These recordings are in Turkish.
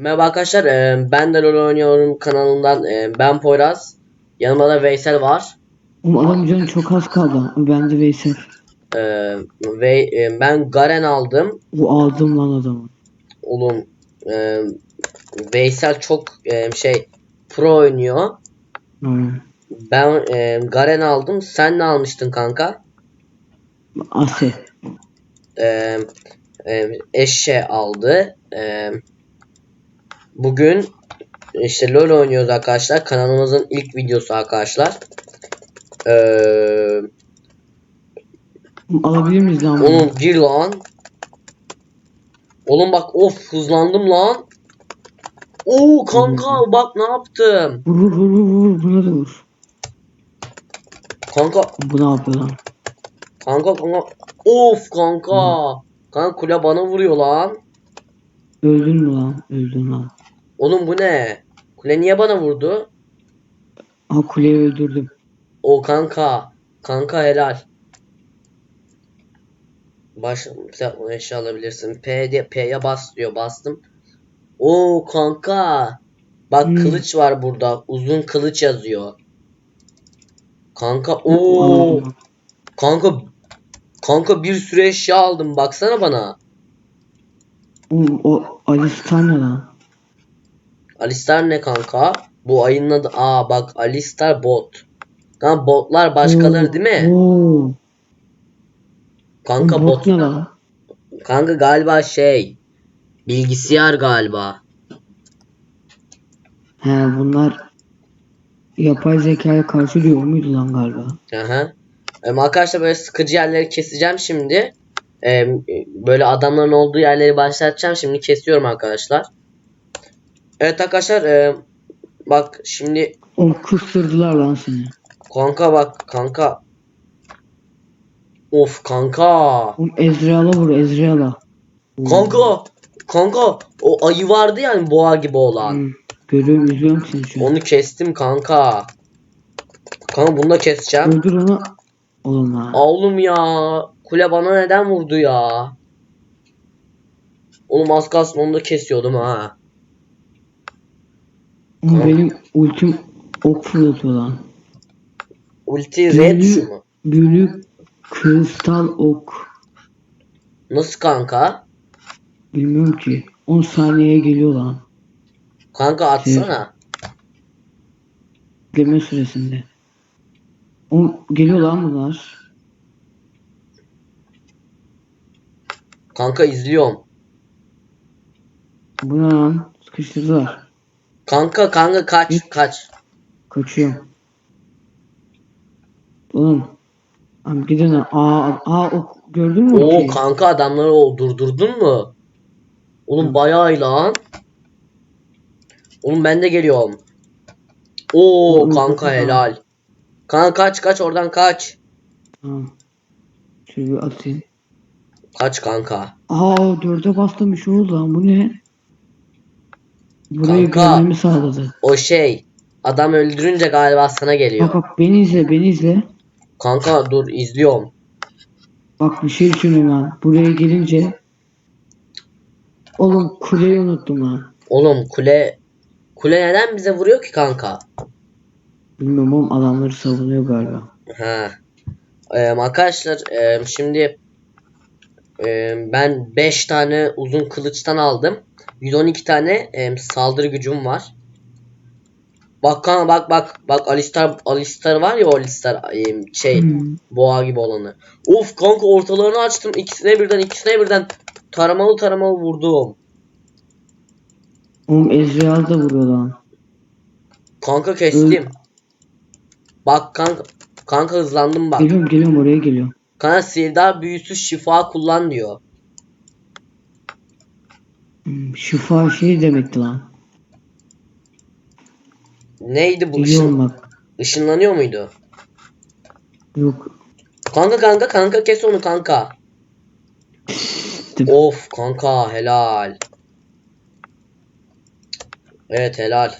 Merhaba arkadaşlar, e, ben de LoL oynuyorum kanalından. e, ben Poyraz. Yanımda da Veysel var. Oğlum adam canı çok az kaldı. Ben de Veysel. E, ve e, ben Garen aldım. Bu aldım lan adamı. Oğlum e, Veysel çok e, şey pro oynuyor. Aynen. Ben e, Garen aldım. Sen ne almıştın kanka? Ase. E, e, Eşe aldı. E, bugün işte LoL oynuyoruz arkadaşlar. Kanalımızın ilk videosu arkadaşlar. Oğlum alabilir miyiz lan bunu? Oğlum gir lan. Oğlum bak of hızlandım lan. Oo kanka bak ne yaptım. Vur vur vur vur vur. Buna da vur. Kanka Bu ne yapıyor lan? kanka kanka. Of kanka. Kanka kule bana vuruyor lan. Öldün mü lan? Öldün lan. Oğlum bu ne? Kule niye bana vurdu? Ha kuleyi öldürdüm. O kanka. Kanka helal. Baş o eşya alabilirsin. P diye P'ye bas diyor. Bastım. Oo kanka. Bak Hmm. kılıç var burada. Uzun kılıç yazıyor. Kanka. Aldım. Kanka kanka bir sürü eşya aldım. Baksana bana. Oğlum o Alistar ne lan? Alistar ne kanka? Bu ayının adı. Aa bak Alistar bot. Kanka botlar başkaları Oo, değil mi? Oo. Kanka bot. bot lan? Kanka galiba şey. Bilgisayar galiba. He bunlar yapay zekaya karşı diyor muydu lan galiba? Aha. Em, arkadaşlar böyle sıkıcı yerleri keseceğim şimdi. Em, böyle adamların olduğu yerleri başlatacağım. Şimdi kesiyorum arkadaşlar. Evet arkadaşlar. em, bak şimdi Oğlum kıstırdılar lan seni. kanka bak kanka. Of kanka. Oğlum Ezreal'a vur Ezreal'a. Kanka. Kanka. O ayı vardı yani boğa gibi olan. Hı, Görüyorum izliyorum seni şu an. Onu kestim kanka. Kanka bunu da keseceğim. Öldür onu. Oğlum ha. Aa, Oğlum ya. Kule bana neden vurdu ya? Oğlum az kalsın onu da kesiyordum ha. Oğlum benim ultim ok fırlatıyor lan. Ulti red şu mu? Büyülü kristal ok. Nasıl kanka? Bilmiyorum ki. 10 saniyeye geliyor lan. Kanka atsana. Gelme süresinde. Oğlum geliyor lan bunlar. Kanka izliyorum. Bu ne lan? Sıkıştırdılar. Kanka kanka kaç kaç. Kaçıyorum. Oğlum. Abi gidin. Aa, aa ok gördün mü? Oo kanka adamları o durdurdun mu? Oğlum bayağı lan. Oğlum ben de geliyorum. Oo Oğlum, kanka helal. Kanka kaç kaç oradan kaç. Tamam. Şöyle bir atayım. Kaç kanka. Aa dörde bastım bir şey oldu lan. Bu ne? Burayı Kanka. görmemi sağladı. O şey adam öldürünce galiba sana geliyor. Bak bak beni izle beni izle. Kanka dur izliyorum. Bak bir şey düşünüyorum lan. Buraya gelince Oğlum kuleyi unuttum ha. Oğlum kule kule neden bize vuruyor ki kanka? Bilmiyorum oğlum adamları savunuyor galiba. Ha. Ee, arkadaşlar e, şimdi e, ben 5 tane uzun kılıçtan aldım. 112 tane e, saldırı gücüm var. Bak kanka bak bak bak Alistar Alistar var ya o Alistar e, şey Hmm. boğa gibi olanı. Of kanka ortalarını açtım ikisine birden ikisine birden taramalı taramalı vurdum. Oğlum Ezreal da vuruyor lan. Kanka kestim. Bak kanka kanka hızlandım bak. Geliyorum geliyorum oraya geliyorum. Kanka sihirdar büyüsü şifa kullan diyor. Hmm, şifa şey demekti lan. Neydi bu Geliyorum ışın, bak. ışınlanıyor muydu? Yok. Kanka kanka kanka kes onu kanka. Of kanka helal. Evet helal.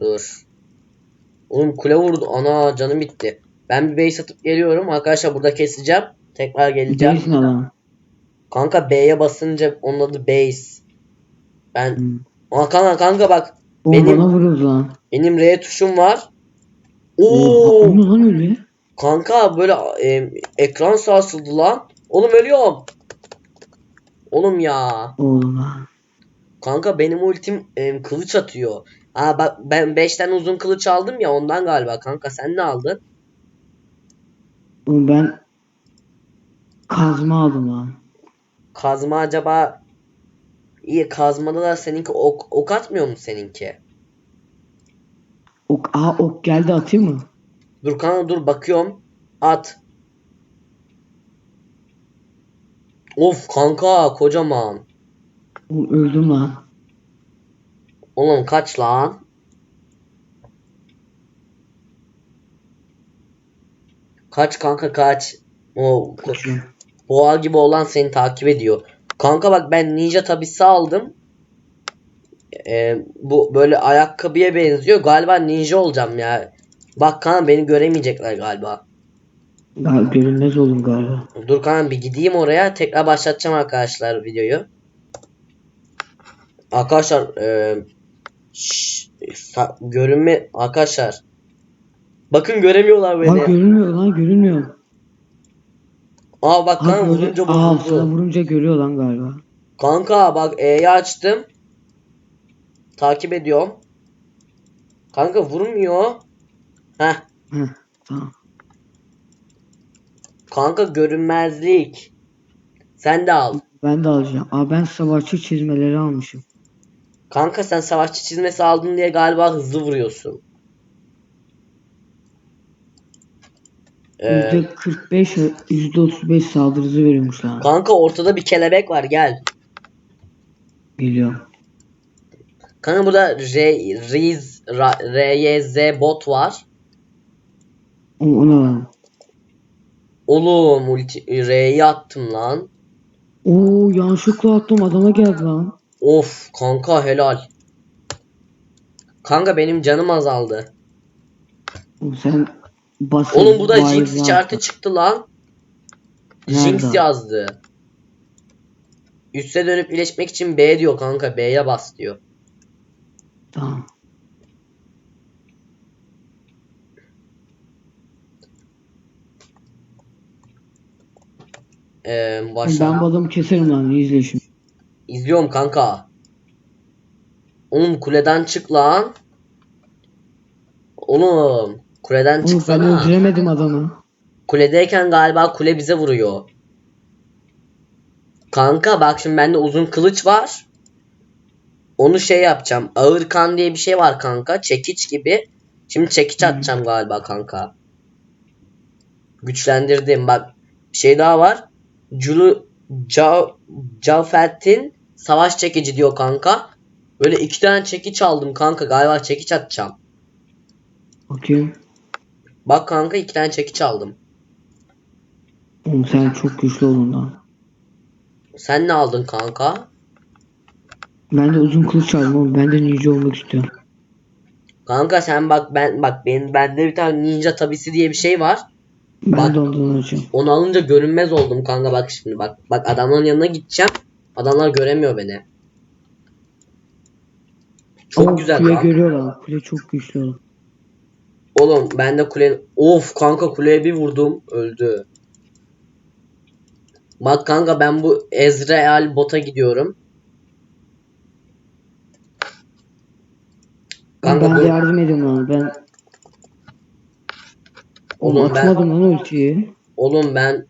Dur. Oğlum kule vurdu. Ana canım bitti. Ben bir base atıp geliyorum. Arkadaşlar burada keseceğim. Tekrar geleceğim. Değilsin adam. Kanka B'ye basınca onun adı base. Ben Hmm. Aa kanka kanka bak. O Benim- bana lan. Benim R tuşum var. Oha, Oo. o ne lan öyle? Kanka böyle e, ekran sarsıldı lan. Oğlum ölüyorum. Oğlum ya. Oğlum lan. Kanka benim ultim e, kılıç atıyor. Aa bak ben 5 tane uzun kılıç aldım ya ondan galiba kanka sen ne aldın? Oğlum ben kazma aldım lan. Kazma acaba iyi kazmada da seninki ok, ok atmıyor mu seninki? Ok, aha ok geldi atayım mı? Dur kanka dur bakıyorum. At. Of kanka kocaman. Oğlum öldüm lan. Oğlum kaç lan? Kaç kanka kaç. O Kaçıyorum. Boğa gibi olan seni takip ediyor. Kanka bak ben ninja tabisi aldım. Ee, bu böyle ayakkabıya benziyor. Galiba ninja olacağım ya. Bak kanka beni göremeyecekler galiba. Görünmez oldum galiba. Dur kanka bir gideyim oraya. Tekrar başlatacağım arkadaşlar videoyu. Arkadaşlar e, şş, görünme arkadaşlar. Bakın göremiyorlar beni. Bak görünmüyor lan görünmüyor. Aa bak gördü- vurunca Aa sana vuruldu. vurunca görüyor lan galiba. Kanka bak E'yi açtım. Takip ediyorum. Kanka vurmuyor. Heh. Heh tamam. Kanka görünmezlik. Sen de al. Ben de alacağım. Aa ben savaşçı çizmeleri almışım. Kanka sen savaşçı çizmesi aldın diye galiba hızlı vuruyorsun. Ee, %45 ve %35 saldırı hızı veriyormuş lan. kanka ortada bir kelebek var gel. Geliyorum. Kanka burada R, Riz, Ra- RYZ bot var. O, o ne lan? Oğlum ulti, R'yi attım lan. Oo yanlışlıkla attım adama geldi lan. Of kanka helal. Kanka benim canım azaldı. Oğlum sen basın. Oğlum bu da Jinx işareti çıktı lan. Nerede? Jinx yazdı. Üste dönüp iyileşmek için B diyor kanka. B'ye bas diyor. Tamam. Ee, Ben başla. bu adamı keserim lan izle şimdi. İzliyorum kanka. Oğlum kuleden çık lan. Oğlum kuleden Oğlum ben çıksana. öldüremedim adamı. Kuledeyken galiba kule bize vuruyor. Kanka bak şimdi bende uzun kılıç var. Onu şey yapacağım. Ağır kan diye bir şey var kanka. Çekiç gibi. Şimdi çekiç atacağım galiba kanka. Güçlendirdim. Bak şey daha var. Culu Ca Cafert'in savaş çekici diyor kanka. Böyle iki tane çekiç aldım kanka. Galiba çekiç atacağım. Bakayım. Bak kanka iki tane çekiç aldım. Oğlum sen çok güçlü oldun lan. Sen ne aldın kanka? Ben de uzun kılıç aldım oğlum. Ben de ninja olmak istiyorum. Kanka sen bak ben bak benim bende bir tane ninja tabisi diye bir şey var. Ben Bak. de ondan alacağım. Onu alınca görünmez oldum kanka bak şimdi bak. Bak adamların yanına gideceğim. Adamlar göremiyor beni. Çok Oo, güzel Kule kanka. görüyor lan. Kule çok güçlü oğlum. Oğlum ben de kule of kanka kuleye bir vurdum öldü. Bak kanka ben bu Ezreal bota gidiyorum. Ben, Kanka ben bu yardım ediyorum lan. Ben Oğlum Oğlum ben- atmadım lan ultiyi. oğlum ben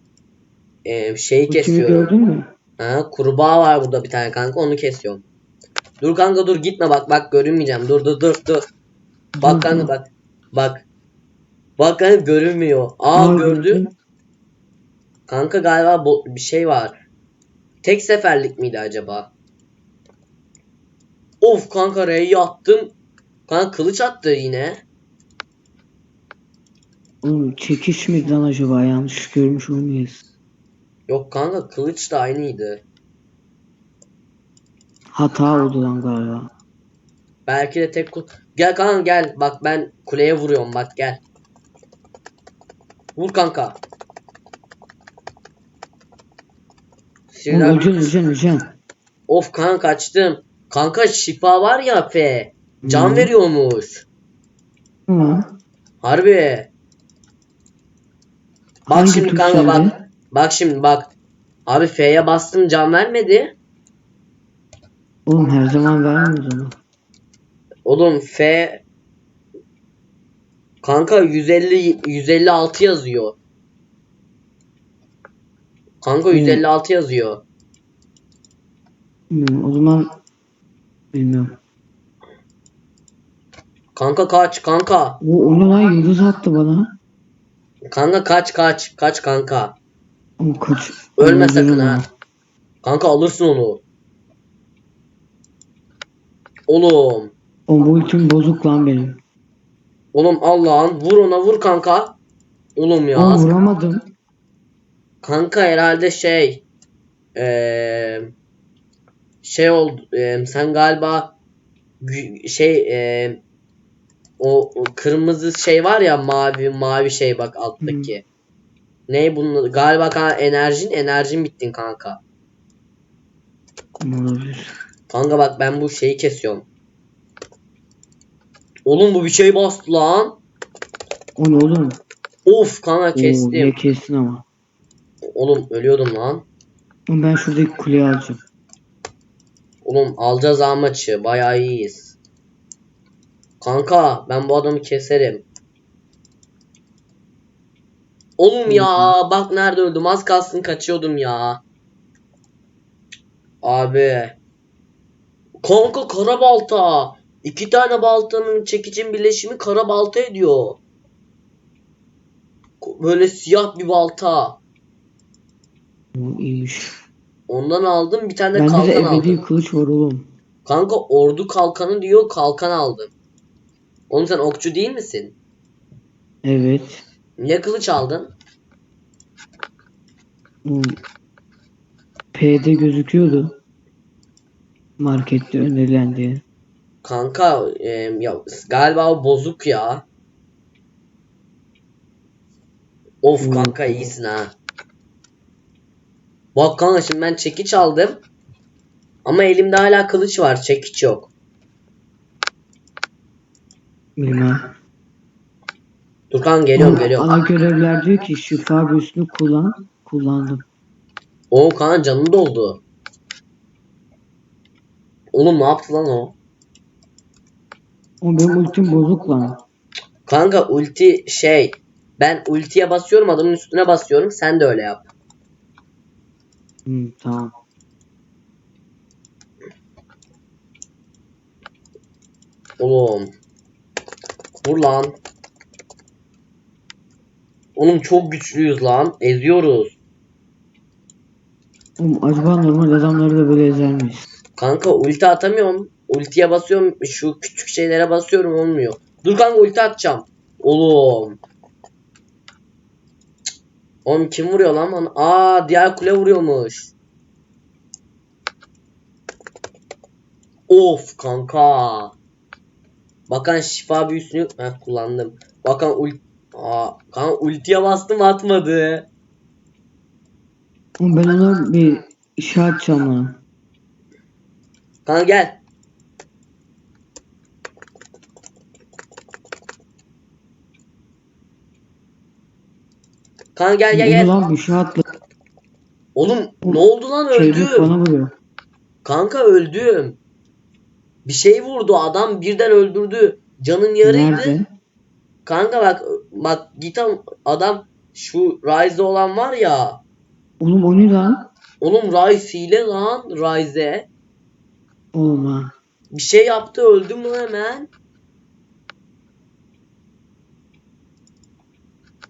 e, şeyi Ultimi kesiyorum. gördün mü? Ha, kurbağa var burada bir tane kanka onu kesiyorum. Dur kanka dur gitme bak bak görünmeyeceğim. Dur dur dur dur. Bak kanka bak. Bak. Bak kanka görünmüyor. Aa gördün. gördüm. Kanka galiba bir şey var. Tek seferlik miydi acaba? Of kanka R'yi attım. Kanka kılıç attı yine. Oğlum çekiş miydi lan acaba? Yanlış görmüş olmayız. Yok kanka kılıç da aynıydı. Hata oldu lan galiba. Belki de tek kul... Gel kanka gel. Bak ben kuleye vuruyorum bak gel. Vur kanka. Sinirden- öleceksin öleceksin öleceksin. Of kanka kaçtım. Kanka şifa var ya F. Can Hı. veriyormuş. Hı. Harbi. Bak Hangi şimdi kanka geldi? bak. Bak şimdi bak. Abi F'ye bastım can vermedi. Oğlum her zaman vermiyoruz onu. Oğlum F Kanka 150 156 yazıyor. Kanka Hmm. 156 yazıyor. Bilmiyorum. O zaman bilmiyorum. Kanka kaç kanka. O, o ne lan yıldız attı bana. Kanka kaç kaç. Kaç kanka. O kaç. Ölme sakın onu. ha. Kanka alırsın onu. Oğlum. O bu ultim bozuk lan benim. Oğlum Allah'ın vur ona vur kanka. Oğlum ya. Aa az- vuramadım. Kanka herhalde şey. Eee şey oldu. eee, sen galiba gü- şey eee, o, o kırmızı şey var ya mavi mavi şey bak alttaki. Ne bunun adı? galiba kanka enerjin enerjin bittin kanka. Olabilir. Kanka bak ben bu şeyi kesiyorum. Oğlum bu bir şey bastı lan. O ne oğlum? Of kanka Oo, kestim. ne kestin ama. Oğlum ölüyordum lan. Oğlum ben şuradaki kuleyi alacağım. Oğlum alacağız ha maçı. Bayağı iyiyiz. Kanka ben bu adamı keserim. Oğlum ya bak nerede öldüm az kalsın kaçıyordum ya. Abi. Kanka kara balta. İki tane baltanın çekicin birleşimi kara balta ediyor. Böyle siyah bir balta. O iyiymiş. Ondan aldım bir tane de de kalkan aldım. ebedi kılıç var oğlum. Kanka ordu kalkanı diyor kalkan aldım. Oğlum sen okçu değil misin? Evet. Niye kılıç aldın? Oğlum, P'de gözüküyordu. Markette önerilen diye. Kanka e, ya galiba o bozuk ya. Of Hmm. kanka iyisin ha. Bak kanka şimdi ben çekiç aldım. Ama elimde hala kılıç var çekiç yok. Bilmem. Dur kanka geliyorum Oğlum, geliyorum. Ana görevler diyor ki şifa büyüsünü kullan. Kullandım. O kanka canı doldu. Oğlum ne yaptı lan o? O benim ultim bozuk lan. Kanka ulti şey ben ultiye basıyorum adamın üstüne basıyorum sen de öyle yap. Hı, tamam. Oğlum. Vur lan. Oğlum çok güçlüyüz lan. Eziyoruz. Oğlum acaba normal adamları da böyle ezer miyiz? Kanka ulti atamıyorum. Ultiye basıyorum. Şu küçük şeylere basıyorum olmuyor. Dur kanka ulti atacağım. Oğlum. Oğlum kim vuruyor lan bana? Aa diğer kule vuruyormuş. Of kanka. Bakan şifa büyüsünü Heh, kullandım. Bakan ult Aa, kanka ultiye bastım atmadı. Oğlum ben ona bir işaret atacağım lan. Kanka gel. Kanka gel gel gel. lan bir şey atla. Oğlum ne oldu lan Çevik öldüm. bana vuruyor. Kanka öldüm. Bir şey vurdu adam birden öldürdü. Canın yarıydı. Nerede? Kanka bak bak git adam şu Ryze olan var ya. Oğlum o ne lan? Oğlum Ryze hile lan. Oğlum ha. Bir şey yaptı öldüm lan hemen.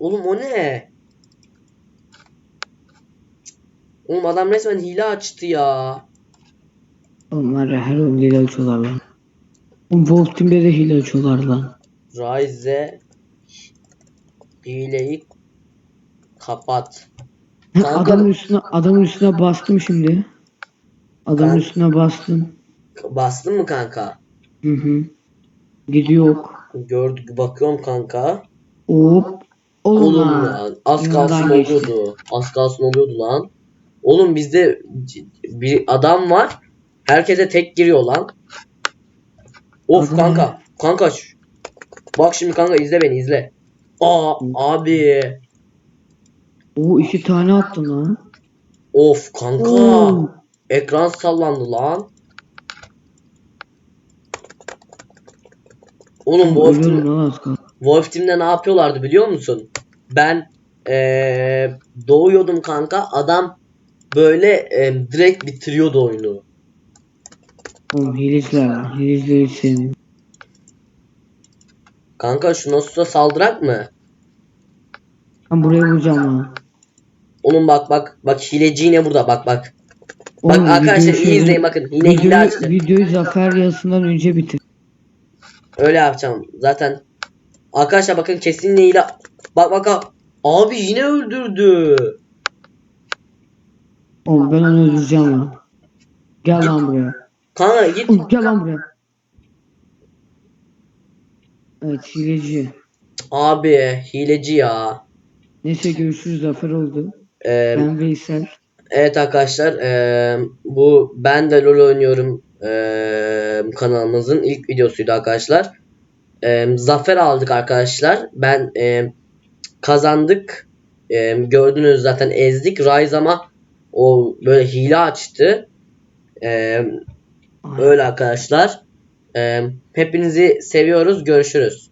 Oğlum o ne? Oğlum adam resmen hile açtı ya. Oğlum var ya her oyun hile açıyorlar lan. Oğlum Wolf Team'de de hile açıyorlar lan. Ryze hileyi kapat. Kanka- adamın üstüne adamın üstüne bastım şimdi. Adamın Kanka- üstüne bastım. Bastın mı kanka? Hı hı. Gidiyor. Gördük bakıyorum kanka. Hop. Oğlum, Oğlum lan az kalsın oluyordu. Az kalsın oluyordu lan. Oğlum bizde bir adam var. Herkese tek giriyor lan. Of Adam- kanka. Kanka. şu- Bak şimdi kanka izle beni izle. Aa abi. Oo iki tane attın lan. Of kanka. Oo. Ekran sallandı lan. Oğlum Wolf, Ölüyorum Team, lan az kaldı. Wolf Team'de ne yapıyorlardı biliyor musun? Ben eee, doğuyordum kanka. Adam böyle eee, direkt bitiriyordu oyunu. Oğlum. Hilecileri hiç sevmiyorum. Kanka şu Nosus'a saldırak mı? Ben buraya vuracağım lan. Oğlum bak bak bak hileci yine burada bak bak. Bak Oğlum, arkadaşlar videoyu iyi şöyle- izleyin bakın. Yine hile Videoyu, açtı. videoyu zafer yazısından önce bitir. Öyle yapacağım. Zaten arkadaşlar bakın kesin hile. Bak bak bak. Abi yine öldürdü. Oğlum ben onu öldüreceğim lan. Gel lan buraya. Kanka git. Oğlum gel lan buraya. Evet hileci. Abi hileci ya. Neyse görüşürüz zafer oldu. Ee, Ben Veysel. evet arkadaşlar ee, bu ben de LoL oynuyorum ee, kanalımızın ilk videosuydu arkadaşlar. Ee, zafer aldık arkadaşlar. Ben ee, kazandık. Ee, gördünüz zaten ezdik. Rise ama o böyle hile açtı. Ee, öyle arkadaşlar. Ee, hepinizi seviyoruz. Görüşürüz.